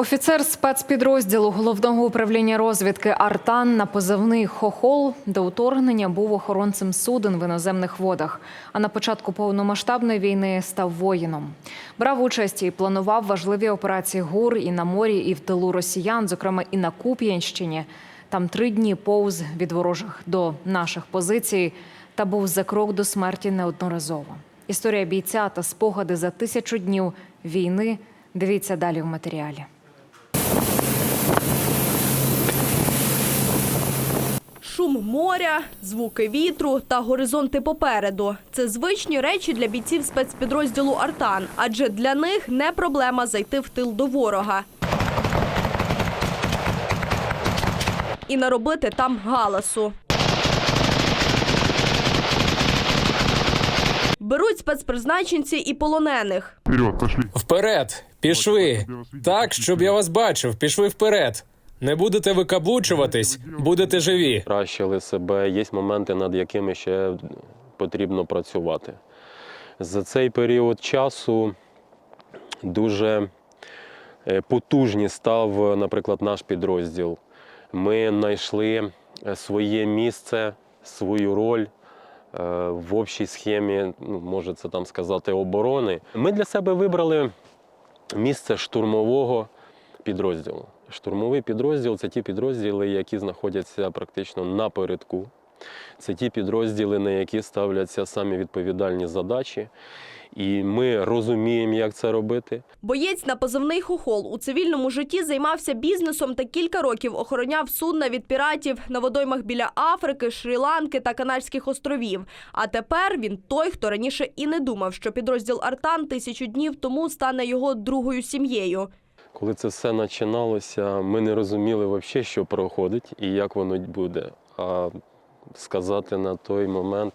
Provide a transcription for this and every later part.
Офіцер спецпідрозділу головного управління розвідки Артан на позивний Хохол до вторгнення був охоронцем суден в іноземних водах. А на початку повномасштабної війни став воїном. Брав участь і планував важливі операції ГУР і на морі, і в тилу росіян, зокрема і на Куп'янщині. Там три дні повз від ворожих до наших позицій та був за крок до смерті неодноразово. Історія бійця та спогади за тисячу днів війни. Дивіться далі в матеріалі. Шум моря, звуки вітру та горизонти попереду це звичні речі для бійців спецпідрозділу Артан, адже для них не проблема зайти в тил до ворога. І наробити там галасу. Беруть спецпризначенці і полонених. Вперед, пошли. Вперед! Пішли! Так, щоб я вас бачив, пішли вперед. Не будете викаблучуватись, будете живі. Кращили себе, є моменти, над якими ще потрібно працювати. За цей період часу дуже е, потужні став, наприклад, наш підрозділ. Ми знайшли е, своє місце, свою роль в общій схемі, ну, може це там сказати, оборони. Ми для себе вибрали місце штурмового підрозділу. Штурмовий підрозділ це ті підрозділи, які знаходяться практично напередку. Це ті підрозділи, на які ставляться самі відповідальні задачі. І ми розуміємо, як це робити. Боєць на позивний хохол у цивільному житті займався бізнесом та кілька років охороняв судна від піратів на водоймах біля Африки, Шрі-Ланки та Канарських островів. А тепер він той, хто раніше і не думав, що підрозділ Артан тисячу днів тому стане його другою сім'єю. Коли це все починалося, ми не розуміли взагалі, що проходить і як воно буде. А сказати на той момент,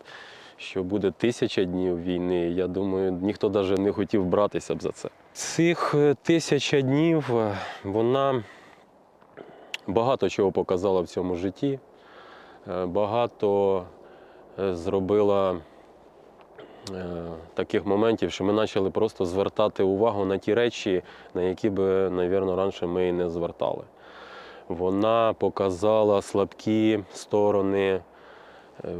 що буде тисяча днів війни, я думаю, ніхто навіть не хотів братися б за це. Цих е, тисяча днів е, вона багато чого показала в цьому житті, е, багато зробила таких моментів, що ми почали просто звертати увагу на ті речі, на які би, мабуть, раніше ми і не звертали. Вона показала слабкі сторони,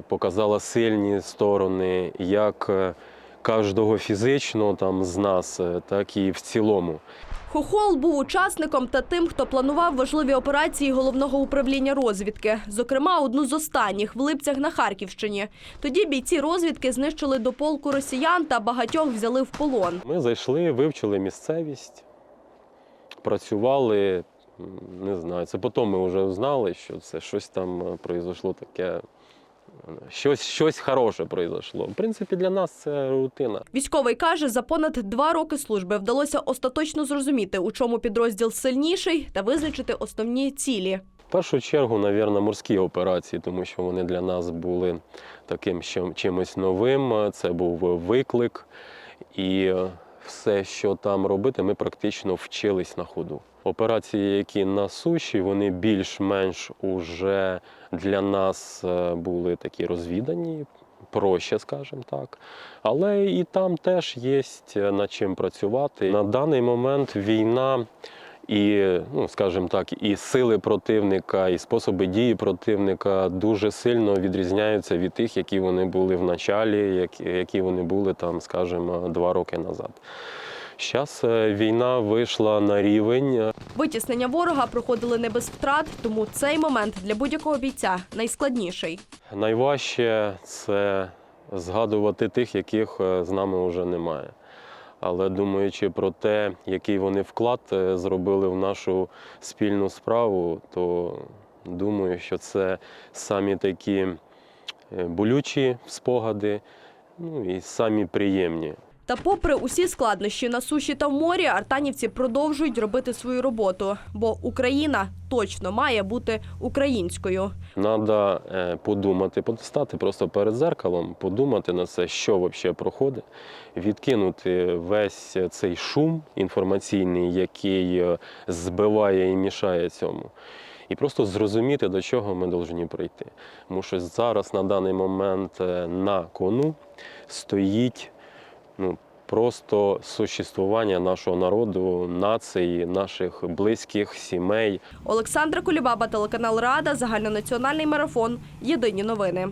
показала сильні сторони, як е, кожного фізично там з нас, е, так і в цілому. Хохол був учасником та тим, хто планував важливі операції головного управління розвідки, зокрема одну з останніх в Липцях на Харківщині. Тоді бійці розвідки знищили до полку росіян та багатьох взяли в полон. Ми зайшли, вивчили місцевість, працювали. Не знаю, це потім ми вже знали, що це щось там е, произошло таке, е, щось, щось хороше произошло. В принципі, для нас це рутина. Військовий каже, за понад два роки служби вдалося остаточно зрозуміти, у чому підрозділ сильніший, та визначити основні цілі. В першу чергу, мабуть, морські операції, тому що вони для нас були таким чимось новим. Це був виклик. І е, все, що там робити, ми практично вчились на ходу. Операції, які на суші, вони більш-менш уже для нас е, були такі розвідані, проще, скажімо так. Але і там теж є над чим працювати. На даний момент війна і, ну, скажімо так, і сили противника, і способи дії противника дуже сильно відрізняються від тих, які вони були в началі, які, які вони були там, скажімо, два роки назад. Зараз війна вийшла на рівень, е, Витіснення ворога проходили не без втрат, тому цей момент для будь-якого бійця найскладніший. Найважче це згадувати тих, яких е, з нами вже немає. Але думаючи про те, який вони вклад е, зробили в нашу спільну справу, то думаю, що це самі такі е, болючі спогади, ну і самі приємні. Та попри усі складнощі на суші та в морі, артанівці продовжують робити свою роботу, бо Україна точно має бути українською. Треба подумати, постати просто перед зеркалом, подумати на це, що взагалі проходить, відкинути весь цей шум інформаційний, який е, збиває і мішає цьому. І просто зрозуміти, до чого ми повинні прийти. Тому що зараз на даний момент е, на кону стоїть ну, просто существування нашого народу, нації, наших близьких, сімей. Олександра Кулібаба, телеканал Рада, загальнонаціональний марафон. Єдині новини.